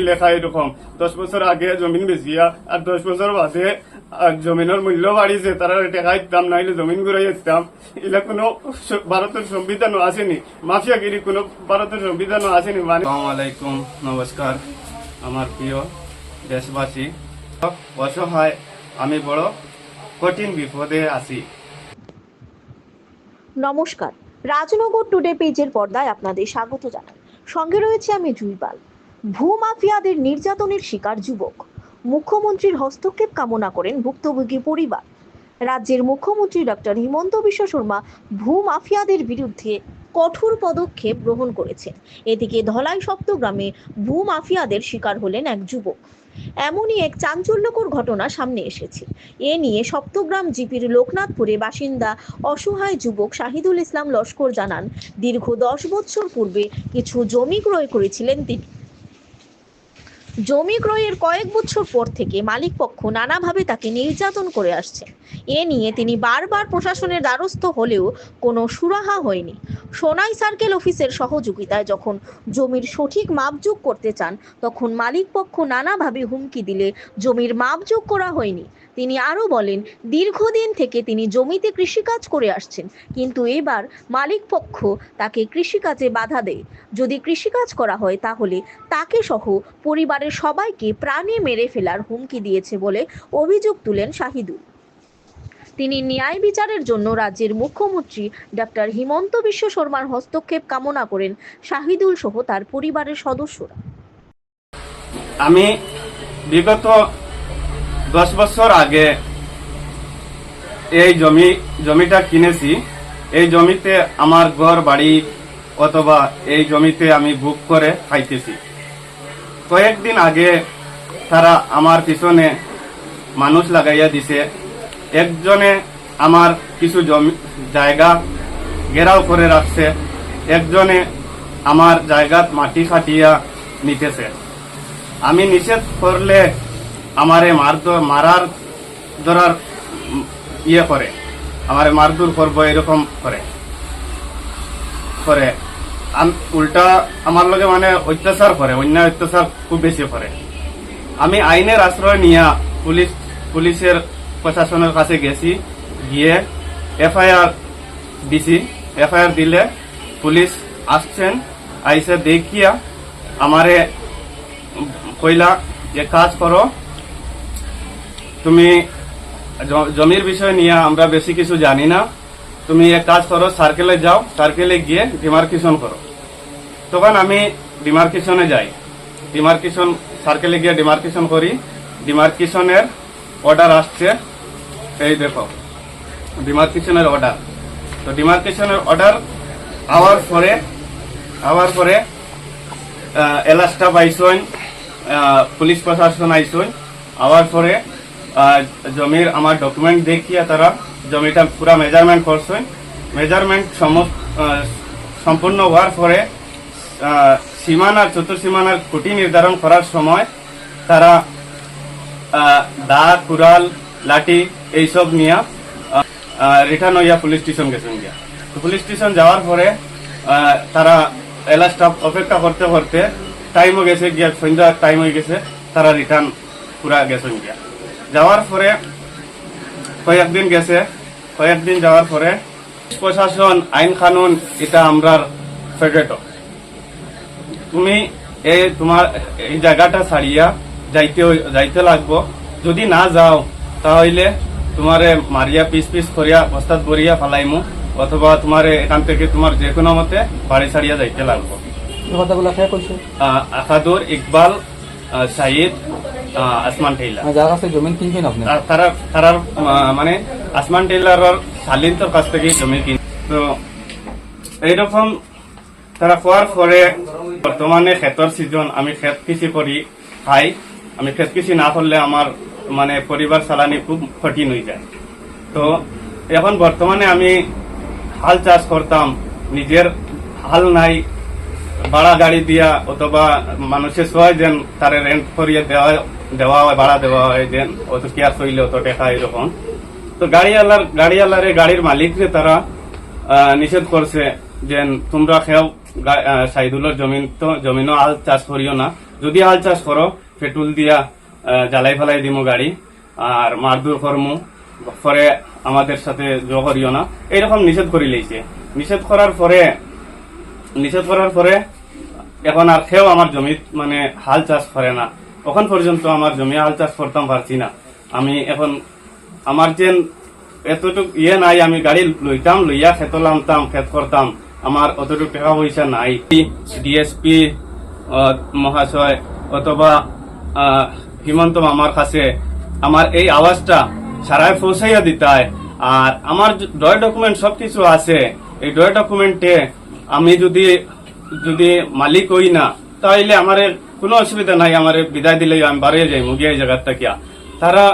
লেখা এরকম দশ বছর আগে জমিন বেচিয়া আর দশ বছর বাদে আর জমিনের মূল্য বাড়িছে তারা টাকা দিতাম নাইলে জমিন ঘুরাই দিতাম। এগুলা কোনো ভারতের সংবিধানও আসেনি। মাফিয়াগিরি কোনো ভারতের সংবিধানও আসেনি। মানে আলাইকুম নমস্কার। আমার প্রিয় দেশবাসী অসহায় আমি বড় কঠিন বিপদে আছি। নমস্কার। রাজনগর টুডে পেজের পর্দায় আপনাদের স্বাগত জানাই। সঙ্গে রয়েছে আমি জুইপাল। ভূমাফিয়াদের নির্যাতনের শিকার যুবক। মুখ্যমন্ত্রীর হস্তক্ষেপ কামনা করেন ভুক্তভোগী পরিবার। রাজ্যের মুখ্যমন্ত্রী ডক্টর হিমন্ত বিশ্ব শর্মা ভূমাফিয়াদের বিরুদ্ধে কঠোর পদক্ষেপ গ্রহণ করেছেন। এদিকে ধলাই সপ্তগ্রামে ভূমাফিয়াদের শিকার হলেন এক যুবক। এমনই এক চাঞ্চল্যকর ঘটনা সামনে এসেছে। এ নিয়ে সপ্তগ্রাম জিপির লোকনাথপুরে বাসিন্দা অসহায় যুবক শাহিদুল ইসলাম লস্কর জানান, দীর্ঘ দশ বছর পূর্বে কিছু জমি ক্রয় করেছিলেন তিনি। জমি ক্রয়ের কয়েক বছর পর থেকে মালিকপক্ষ নানাভাবে তাকে নির্যাতন করে আসছে। এ নিয়ে তিনি বারবার প্রশাসনের দ্বারস্থ হলেও কোনো সুরাহা হয়নি। সোনাই সার্কেল অফিসের সহযোগিতায় যখন জমির সঠিক মাপযোগ করতে চান, তখন মালিকপক্ষ নানাভাবে হুমকি দিলে জমির মাপযোগ করা হয়নি। তিনি আরও বলেন, দীর্ঘদিন থেকে তিনি জমিতে কৃষিকাজ করে আসছেন, কিন্তু এবার মালিকপক্ষ তাকে কৃষিকাজে বাধা দেয়। যদি কৃষিকাজ করা হয় তাহলে তাকে সহ পরিবারের সবাইকে প্রাণে মেরে ফেলার হুমকি দিয়েছে বলে অভিযোগ তুলেন শাহিদুল। তিনি ন্যায় বিচারের জন্য রাজ্যের মুখ্যমন্ত্রী ডক্টর হিমন্ত বিশ্ব শর্মার হস্তক্ষেপ কামনা করেন শাহিদুল সহ তার পরিবারের সদস্যরা। আমি বিগত দশ বছর আগে এই জমি, জমিটা কিনেছি। এই জমিতে আমার ঘর, বাড়ি অথবা এই জমিতে আমি বুক করে খাইতেছি। কয়েকদিন আগে তারা আমার পিছনে মানুষ লাগাইয়া দিছে। একজনে আমার কিছু জমি, জায়গা ঘেরাও করে রাখছে। একজনে আমার জায়গাত মাটি খাটিয়া নিতেছে। আমি নিষেধ করলে আমারে মার মারার ধরার ইয়ে করে। আমারে মারধর করব এরকম করে। করে। উল্টা আমার লগে মানে অত্যাচার করে, অন্যায় অত্যাচার খুব বেশি করে। আমি আইনের আশ্রয় নিয়ে পুলিশ, পুলিশের প্রশাসনের কাছে গেছি, গিয়ে এফআইআর দিছি। এফআইআর দিলে পুলিশ আসছেন, আইসে দেখিয়া আমারে কইলা যে, কাজ করো। তুমি জমির বিষয় নিয়ে আমরা বেশি কিছু জানি না। তুমি এক কাজ করো সার্কেলে যাও সার্কেলে গিয়ে ডিমার্কেশন করো। তখন আমি ডিমার্কেশনে যাই। ডিমার্কেশন সার্কেলে গিয়ে ডিমার্কেশন করি। ডিমার্কেশনের অর্ডার আসছে। এই দেখো ডিমার্কেশনের অর্ডার তো ডিমার্কেশনের অর্ডার আওয়ার পরে আওয়ার পরে এলা স্টাফ আইসইন পুলিশ প্রশাসন আইসইন আওয়ার পরে জমির আমার ডকুমেন্ট দেখিয়া তারা জমিটা পুরা মেজারমেন্ট করছেন মেজারমেন্ট সম্পূর্ণ হওয়ার পরে সীমানার চতুর্সীমানার খুঁটি নির্ধারণ করার সময় তারা দা, কুড়াল, লাঠি এইসব নিয়ে রিটার্ন হইয়া পুলিশ স্টেশন গেছেন গিয়া। পুলিশ স্টেশন যাওয়ার পরে তারা এলা স্টাফ অপেক্ষা করতে করতে টাইমও গেছে গিয়া সন্ধ্যা টাইম হয়ে গেছে, তারা রিটার্ন পুরা গেছেন গিয়া। যাওয়ার পরে কয়েকদিন গেছে। কয়েকদিন যাওয়ার পরে প্রশাসন আইন কানুন এটা আমরার ফেডারেট তুমি এই তোমার এই জায়গাটা ছাড়িয়া যাইতে যাইতে লাগবো। যদি না যাও তাহলে তোমারে মারিয়া পিস পিস করিয়া বস্তাত বরিয়া ফালাইমু অথবা তোমার এখান থেকে তোমার যে কোনো মতে বাড়ি ছাড়িয়া যাইতে লাগবো। কথাগুলো আসাদুর ইকবাল শাহিদ আসমান টেইলার আর যার কাছে জমিন কিনছেন আপনি? তারা তারার মানে আসমান টেইলারের শালিন্তর কাছ থেকে জমি কিন তো এইরকম তারা কোয়ার পরে বর্তমানে ক্ষেতর সিজন আমি ক্ষেত কৃষি করি খাই। আমি ক্ষেত কৃষি না করলে আমার মানে পরিবার চালানি খুব কঠিন হয়ে যায়। তো এখন বর্তমানে আমি হাল চাষ করতাম নিজের হাল নাই ভাড়া গাড়ি দিয়া অথবা মানুষের সবাই যেন তারে রেন্ট করিয়ে দেওয়া দেওয়া হয় ভাড়া দেওয়া হয় যেন অত কি আর চইলে অত টেকা এরকম। তো গাড়িওয়ালার গাড়িওয়ালারে গাড়ির মালিকরে তারা নিষেধ করছে যে তোমরা খেও আহ, সাইদুলের জমিন তো জমিনও আল চাষ করিও না। যদি হাল চাষ করো পেট্রোল দিয়া জ্বালাই ফেলাই দিমু গাড়ি আর মারদুর করমু পরে আমাদের সাথে জ করিও না। এইরকম নিষেধ করি লইছে। নিষেধ করার পরে নিষেধ করার পরে এখন আর খেয়েও আমার জমি মানে হাল চাষ করে না। তখন পর্যন্ত আমার জমি হাল চাষ করতাম, পারছি না। আমি এখন আমার যে এতটুক ইয়ে নাই, আমি গাড়ি লইতাম, লইয়া খেত লামতাম খেত করতাম। আমার অতটুকু টাকা পয়সা নাই। ডিএসপি মহাশয় অথবা হিমন্ত মামার কাছে আমার এই আওয়াজটা সারায় পৌঁছাইয়া দিতায়। আর আমার ডয় ডকুমেন্ট সব কিছু আছে। এই ডয় ডকুমেন্টে আমি যদি যদি মালিক হই না, তাইলে আমার কোনো অসুবিধা নাই, আমার বিদায় দিলে আমি বাড়িয়ে যাই, মুগিয়া এই জায়গার থাকিয়া তারা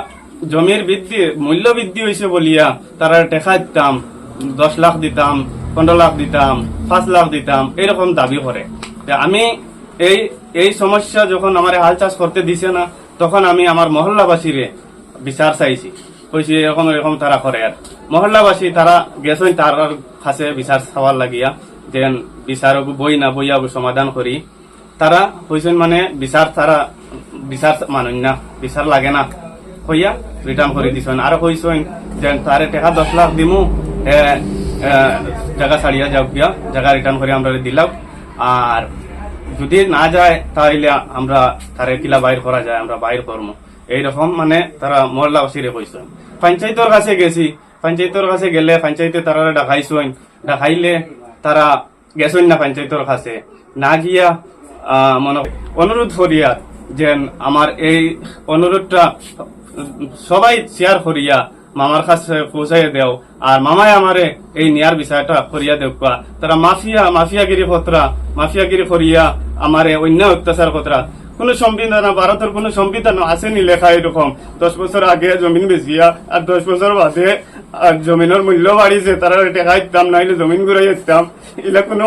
জমির বৃদ্ধি, মূল্য বৃদ্ধি হয়েছে বলিয়া তারা টেকা দিতাম, দশ লাখ দিতাম, পনেরো লাখ দিতাম, পাঁচ লাখ দিতাম এরকম দাবি করে। আমি এই এই সমস্যা যখন আমার হাল চাষ করতে দিছে না, তখন আমি আমার মহল্লাবাসীরে বিচার চাইছি। কইছি, এরকম এরকম তারা করে আর। মহল্লাবাসী তারা গেছেন তার কাছে বিচার চাওয়ার লাগিয়া যেন বিচার বই না বইয়া সমাধান করি। তারা কইছেন মানে বিচার তারা, বিচার মানুন না, বিচার লাগে না। কইয়া রিটার্ন করে দিছেন। আর কইছেন যে তারে টাকা দশ লাখ দিমু জায়গা ছাড়িয়া যাও গিয়া, জায়গা রিটার্ন করে আমরা দিলাম। আর যদি না যায় তাহলে আমরা তারে কিলা বাইর করা যায়, আমরা বাইর করব এইরকম মানে তারা মহল্লা অসিরে কইছেন। পঞ্চায়েতের কাছে গেছি। পঞ্চায়েতের কাছে গেলে পঞ্চায়েতে তারা ডাকাইছেন ডাকাইলে তারা গেছেন না পঞ্চায়েতের কাছে। না গিয়া মনে অনুরোধ করিয়া যে আমার এই অনুরোধটা সবাই শেয়ার করিয়া মামার কাছে পৌঁছাই দেও। আর মামাই আমারে এই নিয়ার বিষয়টা করিয়া দেখ তারা মাফিয়া, মাফিয়াগিরি ফতরা মাফিয়াগিরি করিয়া আমারে অন্য অত্যাচার খতরা কোন সংবিধান ভারতের কোন সংবিধান আসেনি লেখা এরকম দশ বছর আগে জমিন বেচিয়া আর দশ বছর বাদে জমিনের মূল্য বাড়িছে তারা টেকা দিতাম নাইলে জমিন ঘুরাই দিতাম এগুলা কোনো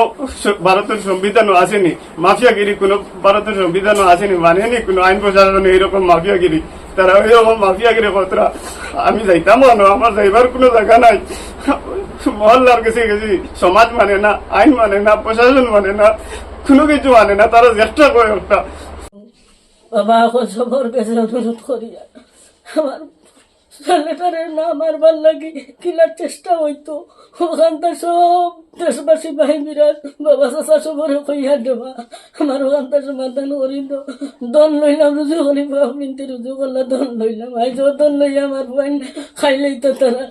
ভারতের সংবিধানও আসেনি মাফিয়াগিরি কোনো ভারতের সংবিধানও আসেনি মানেনি কোনো আইন প্রশাসনে এইরকম মাফিয়াগিরি তারা ওইরকম মাফিয়াগিরি কতরা আমি যাইতাম না আমার যাইবার কোনো জায়গা নাই। মহল্লার কাছে গেছি সমাজ মানে না, আইন মানে না প্রশাসন মানে না, কোনো কিছু মানে না তারা চেষ্টা করে একটা বাবা, এখন সবর কাছে অনুরোধ করি। আমার ছেলেটারে না মারবার লাগে, কিলার চেষ্টা হইতো। ওখানটা সব দেশবাসী ভাই বিরাট বাবা, চাচা, সবরে কইয়া দেবা। আমার ওখানটা সমাধান করি তো দন লইলাম, রুজু করি বাপ রুজু করলা দন লইলাম। আইজ দন লইয়া আমার বোন খাইলেই তো তারা।